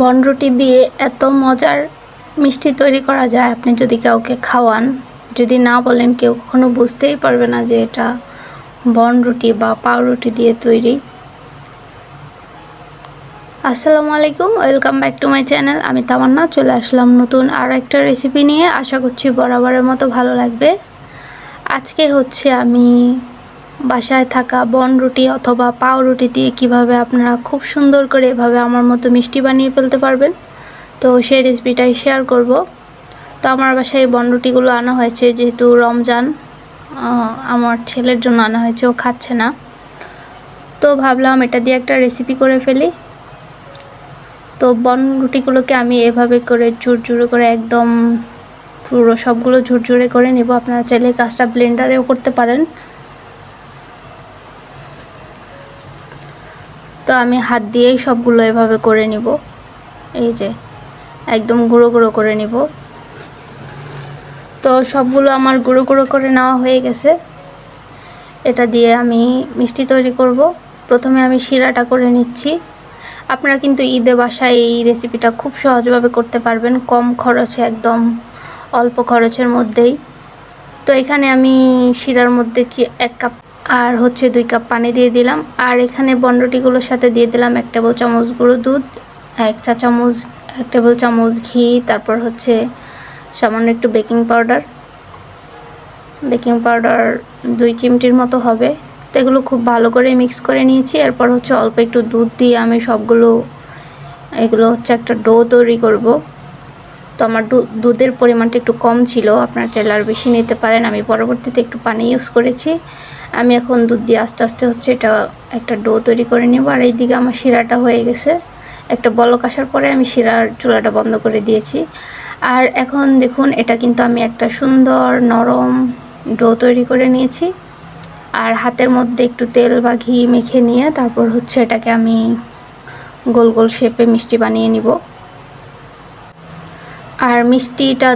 বনরুটি দিয়ে এত মজার মিষ্টি তৈরি করা যায়, আপনি যদি কাউকে খাওয়ান। যদি না বলেন, কেউ কখনো বুঝতেই পারবে না যে এটা বনরুটি বা পাউরুটি দিয়ে তৈরি। আসসালামু আলাইকুম, welcome back to my channel. আমি তামান্না, চলে আসলাম নতুন আর একটা রেসিপি নিয়ে। আশা করছি বরাবরের মতো ভালো লাগবে। আজকে হচ্ছে আমি বাসায় থাকা বনরুটি অথবা পাউরুটি দিয়ে কীভাবে আপনারা খুব সুন্দর করে এভাবে আমার মতো মিষ্টি বানিয়ে ফেলতে পারবেন? তো সেই রেসিপিটাই শেয়ার করব। তো আমার বাসায় এই বনরুটিগুলো আনা হয়েছে যেহেতু রমজান আমার ছেলের জন্য আনা হয়েছে, ও খাচ্ছে না। তো ভাবলাম এটা দিয়ে একটা রেসিপি করে ফেলি। তো বন রুটিগুলোকে আমি এভাবে করে ঝুরঝুরে করে একদম পুরো সবগুলো ঝুরঝুরে করে নিব। আপনারা চাইলে কাজটা ব্লেন্ডারেও করতে পারেন। তো আমি হাত দিয়েই সবগুলো এভাবে করে নিব। এই যে, একদম গুঁড়ো গুঁড়ো করে নিব। তো সবগুলো আমার গুঁড়ো গুঁড়ো করে নেওয়া হয়ে গেছে। এটা দিয়ে আমি মিষ্টি তৈরি করব। প্রথমে আমি শিরাটা করে নিচ্ছি। আপনারা কিন্তু ঈদে বাসায় এই রেসিপিটা খুব সহজভাবে করতে পারবেন, কম খরচে একদম অল্প খরচের মধ্যেই। তো এখানে আমি শিরার মধ্যে এক কাপ আর হচ্ছে দুই কাপ পানি দিয়ে দিলাম। আর এখানে বন্ডটিগুলোর সাথে দিয়ে দিলাম এক টেবিল চামচ গুঁড়ো দুধ, এক চা চামচ, এক টেবিল চামচ ঘি, তারপর হচ্ছে সামান্য একটু বেকিং পাউডার। বেকিং পাউডার দুই চিমটির মতো হবে। তো এগুলো খুব ভালো করে মিক্স করে নিয়েছি। এরপর হচ্ছে অল্প একটু দুধ দিয়ে আমি সবগুলো, এগুলো হচ্ছে একটা ডো তৈরি করব। তো আমার দুধের পরিমাণটা একটু কম ছিল, আপনারা চাইলে আর বেশি নিতে পারেন। আমি পরবর্তীতে একটু পানি ইউজ করেছি। আমি এখন দুধ দিয়ে আস্তে আস্তে হচ্ছে এটা একটা ডো তৈরি করে নেব। আর এইদিকে আমার শিরাটা হয়ে গেছে। একটা বলক আসার পরে আমি শিরার চুলাটা বন্ধ করে দিয়েছি। আর এখন দেখুন, এটা কিন্তু আমি একটা সুন্দর নরম ডো তৈরি করে নিয়েছি। আর হাতের মধ্যে একটু তেল বা ঘি মেখে নিয়ে তারপর হচ্ছে এটাকে আমি গোল গোল শেপে মিষ্টি বানিয়ে নিব। আর মিষ্টিটা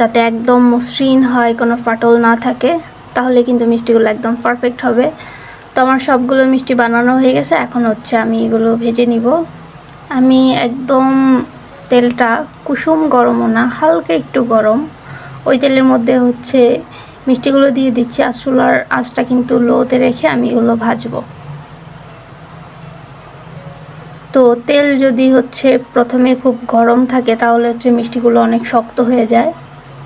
যাতে একদম মসৃণ হয়, কোনো ফাটল না থাকে তাহলে কিন্তু মিষ্টিগুলো একদম পারফেক্ট হবে। তো আমার সবগুলো মিষ্টি বানানো হয়ে গেছে, এখন হচ্ছে আমি এগুলো ভেজে নিব। আমি একদম তেলটা কুসুম গরমও না, হালকা একটু গরম। ওই তেলের মধ্যে হচ্ছে মিষ্টিগুলো দিয়ে দিচ্ছি, আর আঁচটা কিন্তু লোতে রেখে আমি এগুলো ভাজবো। তো তেল যদি হচ্ছে প্রথমে খুব গরম থাকে, তাহলে হচ্ছে মিষ্টিগুলো অনেক শক্ত হয়ে যায়।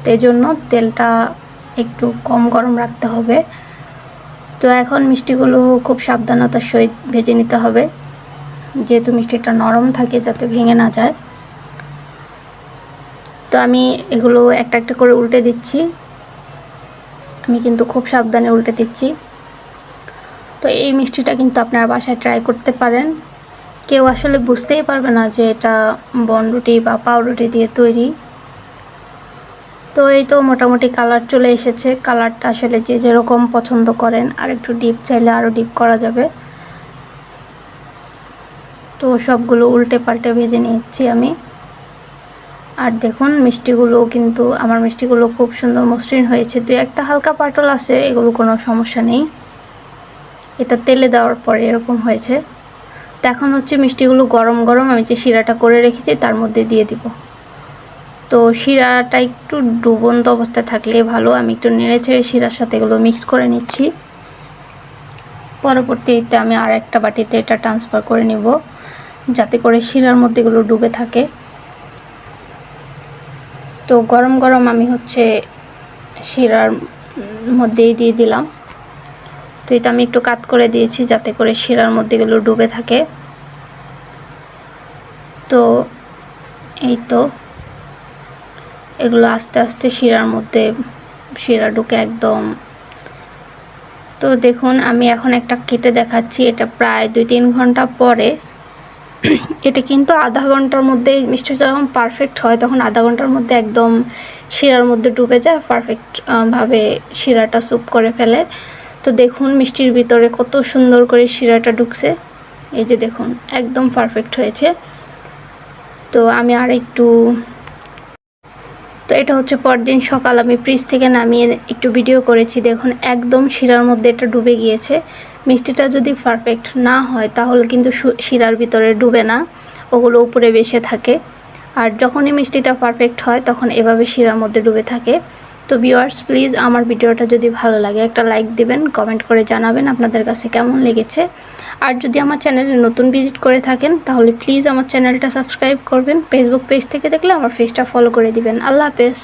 তো এই জন্য তেলটা একটু কম গরম রাখতে হবে। তো এখন মিষ্টিগুলো খুব সাবধানতার সহিত ভেজে নিতে হবে। যেহেতু মিষ্টিটা নরম থাকে যাতে ভেঙে না যায়। তো আমি এগুলো একটা একটা করে উল্টে দিচ্ছি। আমি কিন্তু খুব সাবধানে উল্টে দিচ্ছি। তো এই মিষ্টিটা কিন্তু আপনার বাসায় ট্রাই করতে পারেন। কেউ আসলে বুঝতেই পারবে না যে এটা বনরুটি বা পাউরুটি দিয়ে তৈরি। তো এই তো মোটামুটি কালার চলে এসেছে। কালারটা আসলে যে যেরকম পছন্দ করেন, আর একটু ডিপ চাইলে আরও ডিপ করা যাবে। তো সবগুলো উল্টে পাল্টে ভেজে নিচ্ছি আমি। আর দেখুন, মিষ্টিগুলো কিন্তু, আমার মিষ্টিগুলো খুব সুন্দর মসৃণ হয়েছে। দু একটা হালকা পাটল আছে, এগুলো কোনো সমস্যা নেই। এটা তেলে দেওয়ার পরে এরকম হয়েছে। তো এখন হচ্ছে মিষ্টিগুলো গরম গরম আমি যে শিরাটা করে রেখেছি, তার মধ্যে দিয়ে দিব। তো শিরাটা একটু ডুবন্ত অবস্থায় থাকলে ভালো। আমি একটু নেড়ে ছেড়ে শিরার সাথে এগুলো মিক্স করে নিচ্ছি। পরবর্তীতে আমি আর একটা বাটিতে এটা ট্রান্সফার করে নিব, যাতে করে শিরার মধ্যে এগুলো ডুবে থাকে। তো গরম গরম আমি হচ্ছে শিরার মধ্যেই দিয়ে দিলাম। তো এটা আমি একটু কাত করে দিয়েছি যাতে করে শিরার মধ্যে এগুলো ডুবে থাকে। তো এই তো। এগুলো আস্তে আস্তে শিরার মধ্যে, শিরা ঢুকে একদম। তো দেখুন, আমি এখন একটা কেটে দেখাচ্ছি, এটা প্রায় দুই তিন ঘণ্টা পরে। এটা কিন্তু আধা ঘণ্টার মধ্যে মিষ্টি যখন পারফেক্ট হয়, তখন আধা ঘণ্টার মধ্যে একদম শিরার মধ্যে ডুবে যায় পারফেক্ট ভাবে শিরাটা স্যুপ করে ফেলে। তো দেখুন, মিষ্টির ভিতরে কত সুন্দর করে শিরাটা ঢুকছে। এই যে দেখুন, একদম পারফেক্ট হয়েছে। তো আমি আর একটু তো এটা হচ্ছে পরদিন সকাল, আমি ফ্রিজ থেকে নামিয়ে একটু ভিডিও করেছি। দেখুন, একদম শিরার মধ্যে এটা ডুবে গিয়েছে। মিষ্টিটা যদি পারফেক্ট না হয়, তাহলে কিন্তু শিরার ভিতরে ডুবে না। ওগুলো উপরে বেসে থাকে। আর যখনই মিষ্টিটা পারফেক্ট হয়, তখন এভাবে শিরার মধ্যে ডুবে থাকে। তো ভিউয়ার্স প্লিজ আমার ভিডিওটা যদি ভালো লাগে, একটা লাইক দিবেন কমেন্ট করে জানাবেন আপনাদের কাছে কেমন লেগেছে। আর যদি আমার চ্যানেলে নতুন ভিজিট করে থাকেন, তাহলে প্লিজ আমার চ্যানেলটা সাবস্ক্রাইব করবেন। ফেসবুক পেজ থেকে দেখলে আমার পেজটা ফলো করে দিবেন। আল্লাহ হাফেজ।